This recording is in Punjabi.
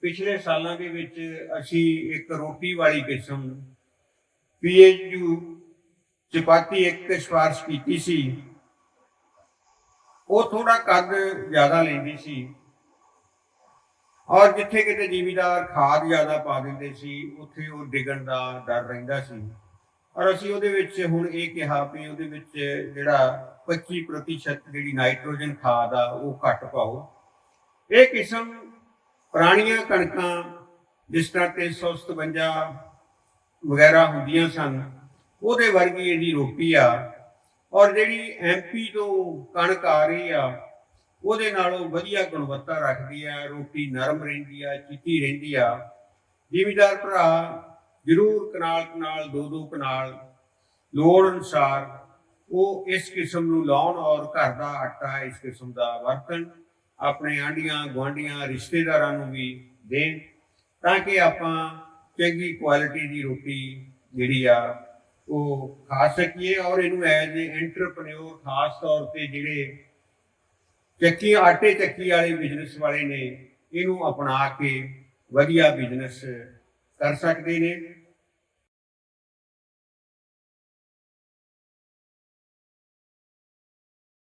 ਪਿਛਲੇ ਸਾਲਾਂ ਦੇ ਵਿੱਚ ਅਸੀਂ ਇੱਕ ਰੋਟੀ ਵਾਲੀ ਕਿਸਮ ਪੀਏਯੂ ਚਪਾਤੀ ਇੱਕ ਸਿਫਾਰਸ਼ ਕੀਤੀ ਸੀ। ਉਹ ਥੋੜਾ ਕੱਦ ਜ਼ਿਆਦਾ ਲੈਂਦੀ ਸੀ। ਔਰ ਜਿੱਥੇ ਕਿਤੇ ਜ਼ਿਮੀਦਾਰ ਖਾਦ ਜ਼ਿਆਦਾ ਪਾ ਦਿੰਦੇ ਸੀ, ਉੱਥੇ ਉਹ ਡਿੱਗਣ ਦਾ ਡਰ ਰਹਿੰਦਾ ਸੀ। ਔਰ ਅਸੀਂ ਉਹਦੇ ਵਿੱਚ ਹੁਣ ਇਹ ਕਿਹਾ ਵੀ ਉਹਦੇ ਵਿੱਚ ਜਿਹੜਾ 25% ਜਿਹੜੀ ਨਾਈਟ੍ਰੋਜਨ ਖਾਦ ਆ, ਉਹ ਘੱਟ ਪਾਓ। ਇਹ ਕਿਸਮ ਪੁਰਾਣੀਆਂ ਕਣਕਾਂ ਜਿਸ ਤਰ੍ਹਾਂ 357 ਵਗੈਰਾ ਹੁੰਦੀਆਂ ਸਨ, ਉਹਦੇ ਵਰਗੀ ਇਹਦੀ ਰੋਟੀ ਆ ਔਰ ਜਿਹੜੀ ਐਮਪੀ ਤੋਂ ਕਣਕ ਆ ਰਹੀ ਆ, ਉਹਦੇ ਨਾਲੋਂ ਵਧੀਆ ਗੁਣਵੱਤਾ ਰੱਖਦੀ ਆ, ਰੋਟੀ ਨਰਮ ਰਹਿੰਦੀ ਆ, ਚਿੱਟੀ ਰਹਿੰਦੀ ਆ। ਜ਼ਿਮੀਦਾਰ ਭਰਾ ਜ਼ਰੂਰ ਕਨਾਲ ਕਨਾਲ, ਦੋ ਦੋ ਕਨਾਲ ਲੋੜ ਅਨੁਸਾਰ ਉਹ ਇਸ ਕਿਸਮ ਨੂੰ ਲਾਉਣ ਔਰ ਘਰ ਦਾ ਆਟਾ ਇਸ ਕਿਸਮ ਦਾ ਵਰਤਣ। ਆਪਣੇ ਆਂਢੀਆਂ, ਗੁਆਂਢੀਆਂ, ਰਿਸ਼ਤੇਦਾਰਾਂ ਨੂੰ ਵੀ ਦੇਣ ਤਾਂ ਕਿ ਆਪਾਂ ਚੰਗੀ ਕੁਆਲਿਟੀ ਦੀ ਰੋਟੀ ਜਿਹੜੀ ਆ ਉਹ ਖਾ ਸਕੀਏ ਔਰ ਇਹਨੂੰ ਐਜ਼ ਏ ਐਂਟਰਪ੍ਰੈਨਿਓਰ ਖਾਸ ਤੌਰ ਤੇ ਜਿਹੜੇ ਚੱਕੀ, ਆਟੇ ਚੱਕੀ ਵਾਲੇ ਬਿਜ਼ਨਸ ਵਾਲੇ ਨੇ, ਇਹਨੂੰ ਅਪਣਾ ਕੇ ਵਧੀਆ ਬਿਜ਼ਨਸ ਕਰ ਸਕਦੇ ਨੇ।